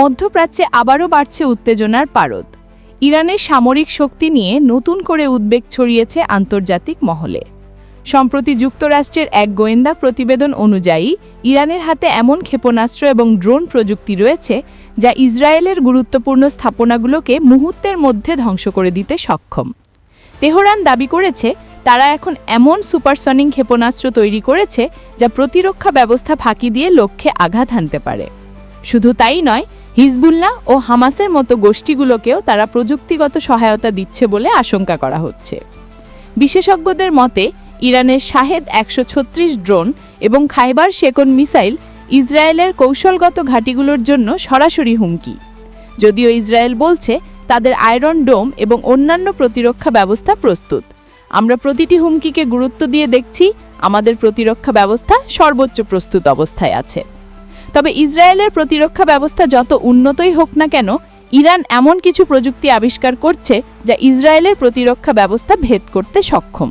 মধ্যপ্রাচ্যে আবারও বাড়ছে উত্তেজনার পারদ। ইরানের সামরিক শক্তি নিয়ে নতুন করে উদ্বেগ ছড়িয়েছে আন্তর্জাতিক মহলে। সম্প্রতি যুক্তরাষ্ট্রের এক গোয়েন্দা প্রতিবেদন অনুযায়ী, ইরানের হাতে এমন ক্ষেপণাস্ত্র এবং ড্রোন প্রযুক্তি রয়েছে যা ইসরায়েলের গুরুত্বপূর্ণ স্থাপনাগুলোকে মুহূর্তের মধ্যে ধ্বংস করে দিতে সক্ষম। তেহরান দাবি করেছে, তারা এখন এমন সুপারসনিক ক্ষেপণাস্ত্র তৈরি করেছে যা প্রতিরক্ষা ব্যবস্থা ফাঁকি দিয়ে লক্ষ্যে আঘাত হানতে পারে। শুধু তাই নয় হিজবুল্লাহ ও হামাসের মতো গোষ্ঠীগুলোকেও তারা প্রযুক্তিগত সহায়তা দিচ্ছে বলে আশঙ্কা করা হচ্ছে। বিশেষজ্ঞদের মতে, ইরানের শাহেদ একশো ছত্রিশ ড্রোন এবং খাইবার শেকন মিসাইল ইসরায়েলের কৌশলগত ঘাঁটিগুলোর জন্য সরাসরি হুমকি। যদিও ইসরায়েল বলছে, তাদের আয়রন ডোম এবং অন্যান্য প্রতিরক্ষা ব্যবস্থা প্রস্তুত। আমরা প্রতিটি হুমকিকে গুরুত্ব দিয়ে দেখছি, আমাদের প্রতিরক্ষা ব্যবস্থা সর্বোচ্চ প্রস্তুত অবস্থায় আছে। তবে ইসরায়েলের প্রতিরক্ষা ব্যবস্থা যত উন্নতই হোক না কেন, ইরান এমন কিছু প্রযুক্তি আবিষ্কার করছে যা ইসরায়েলের প্রতিরক্ষা ব্যবস্থা ভেদ করতে সক্ষম।